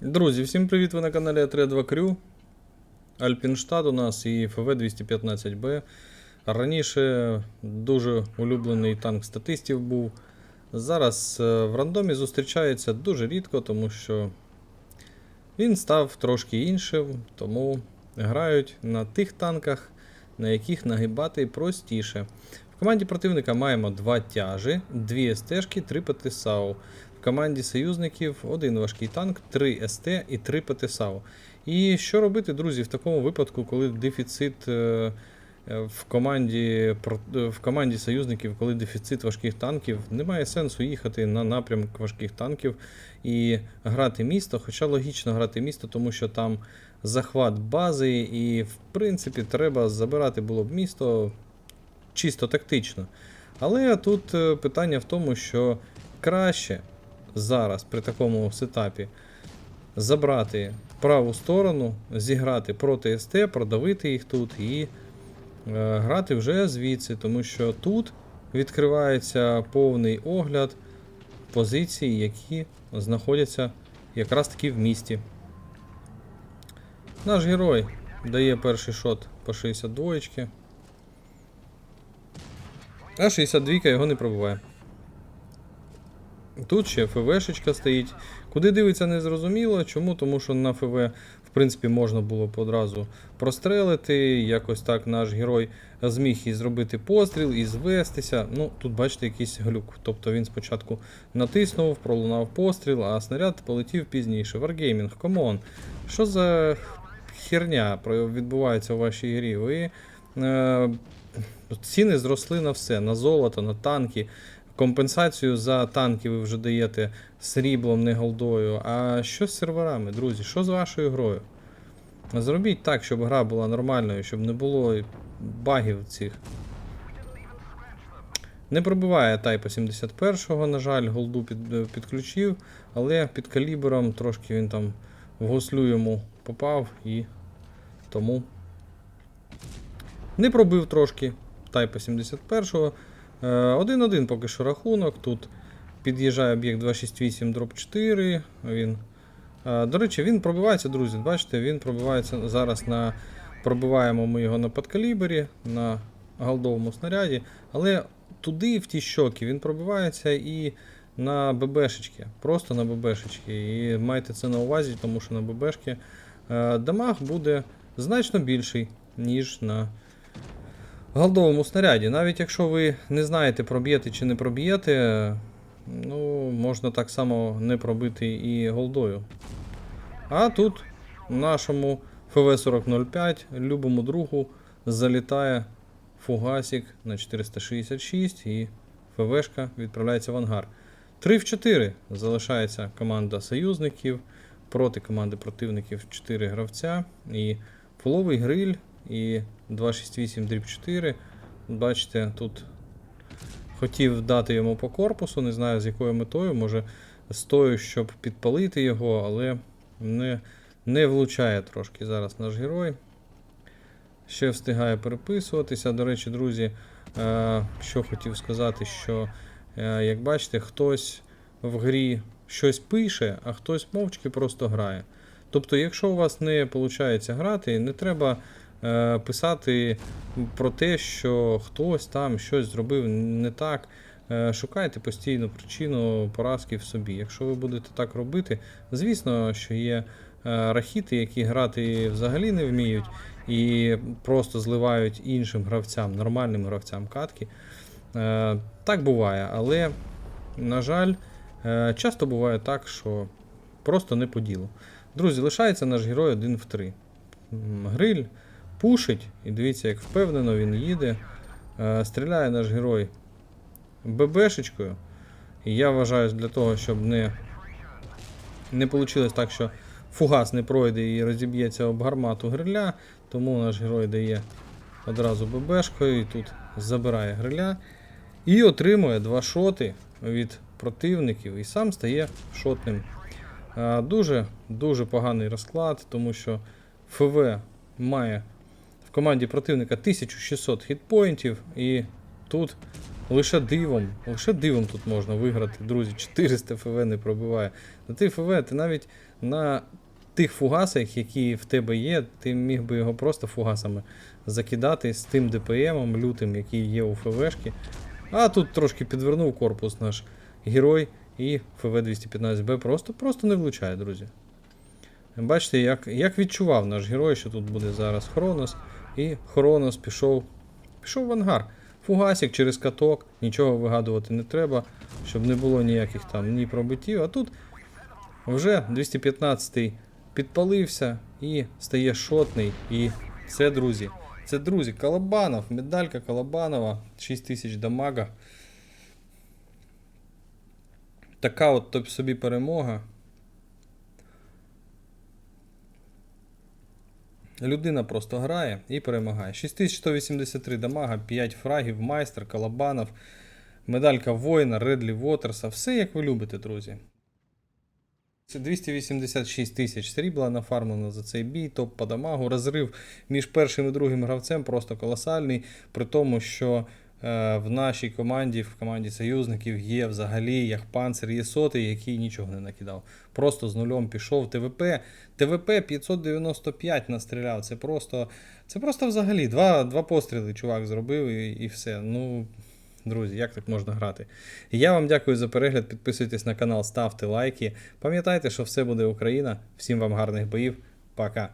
Друзі, всім привіт! Ви на каналі А32 Крю. Альпінштадт у нас і ФВ-215Б. Раніше дуже улюблений танк статистів був. Зараз е, в рандомі зустрічається дуже рідко, тому що він став трошки іншим, тому грають на тих танках, на яких нагибати простіше. В команді противника маємо два тяжі, дві СТ-шки, три ПТСАУ. Команді союзників один важкий танк, 3 СТ і 3 ПТСАУ. І що робити, друзі, в такому випадку, коли дефіцит е, е, в команді, е, в команді союзників, коли дефіцит важких танків, немає сенсу їхати на напрямок важких танків і грати місто. Хоча логічно грати місто, тому що там захват бази, і в принципі треба забирати було б місто чисто тактично. Але тут питання в тому, що краще зараз при такому сетапі забрати праву сторону, зіграти проти СТ, продавити їх тут і е, грати вже звідси, тому що тут відкривається повний огляд позицій, які знаходяться якраз таки в місті. Наш герой дає перший шот по 62. А 62 його не пробиває. Тут ще ФВшечка стоїть. Куди дивиться, не зрозуміло. Чому? Тому що на ФВ, в принципі, можна було б одразу прострелити. Якось так наш герой зміг і зробити постріл, і звестися. Ну, тут бачите якийсь глюк. Тобто він спочатку натиснув, пролунав постріл, а снаряд полетів пізніше. Wargaming, камон. Що за херня відбувається у вашій грі? Ви. Е, ціни зросли на все: на золото, на танки. Компенсацію за танки ви вже даєте сріблом, не голдою. А що з серверами, друзі? Що з вашою грою? Зробіть так, щоб гра була нормальною, щоб не було багів цих. Не пробиває Type 71-го, на жаль, голду під, е, підключив, але під калібром трошки він там в гуслю йому попав і тому не пробив трошки Type 71-го. Е, 1-1 поки що рахунок. Тут під'їжджає об'єкт 268 дроп 4. Він, е, до речі, він пробивається, друзі. Бачите, він пробивається зараз на. Пробиваємо ми його на подкалібері, на голдовому снаряді. Але туди, в ті щоки, він пробивається і на ББшечки. Просто на ББшечки. І майте це на увазі, тому що на ББшки е, дамаг буде значно більший, ніж на голдовому снаряді. Навіть якщо ви не знаєте, проб'єте чи не проб'єте, ну, можна так само не пробити і голдою. А тут нашому ФВ-4005, любому другу, залітає фугасик на 466 і ФВшка відправляється в ангар. 3 в 4 залишається команда союзників проти команди противників 4 гравця. І фуловий гриль і 268 дріб 4. Бачите, тут хотів дати йому по корпусу, не знаю з якою метою, може з тою, щоб підпалити його, але не, не влучає трошки зараз наш герой. Ще встигає переписуватися. До речі, друзі, е, що хотів сказати, що, е, як бачите, хтось в грі щось пише, а хтось мовчки просто грає. Тобто, якщо у вас не виходить грати, не треба писати про те, що хтось там щось зробив не так. Е, Шукайте постійно причину поразки в собі. Якщо ви будете так робити, звісно, що є е, рахіти, які грати взагалі не вміють, і просто зливають іншим гравцям, нормальним гравцям катки. Е, Так буває, але, на жаль, е, часто буває так, що просто не по ділу. Друзі, лишається наш герой один в три. Гриль пушить, і дивіться, як впевнено він їде. Е, Стріляє наш герой ББшечкою. І я вважаю, для того, щоб не, не вийшло так, що фугас не пройде і розіб'ється об гармату гриля, тому наш герой дає одразу ББшкою і тут забирає гриля. І отримує два шоти від противників і сам стає шотним. Дуже дуже поганий розклад, тому що ФВ має команді противника 1600 хітпоінтів, і тут Лише дивом, лише дивом тут можна виграти, друзі. 400 ФВ не пробиває. На ти ФВ, ти навіть на тих фугасах, які в тебе є, ти міг би його просто фугасами закидати з тим ДПМом лютим, який є у ФВшки. А тут трошки підвернув корпус наш герой і ФВ-215Б просто, просто не влучає, друзі. Бачите, як, як відчував наш герой, що тут буде зараз Хронос, і Хронос пішов, пішов в ангар. Фугасик через каток, нічого вигадувати не треба, щоб не було ніяких там ні пробиттів. А тут вже 215-й підпалився і стає шотний. І це, друзі, це друзі, Калабанов, медалька Калабанова, 6000 дамага. Така от собі перемога. Людина просто грає і перемагає. 6183 дамага, 5 фрагів, майстер, Калабанов, медалька воїна, Редлі Вотерса. Все як ви любите, друзі. Це 286 тисяч срібла нафармлено за цей бій, топ по дамагу. Розрив між першим і другим гравцем просто колосальний. При тому, що в нашій команді, в команді союзників є взагалі як панцир, є сотий, який нічого не накидав. Просто з нульом пішов. ТВП, ТВП 595 настріляв. Це просто, це просто взагалі два, два постріли чувак зробив і, і все. Ну, Друзі, як так можна грати? Я вам дякую за перегляд. Підписуйтесь на канал, ставте лайки. Пам'ятайте, що все буде Україна. Всім вам гарних боїв. Пока.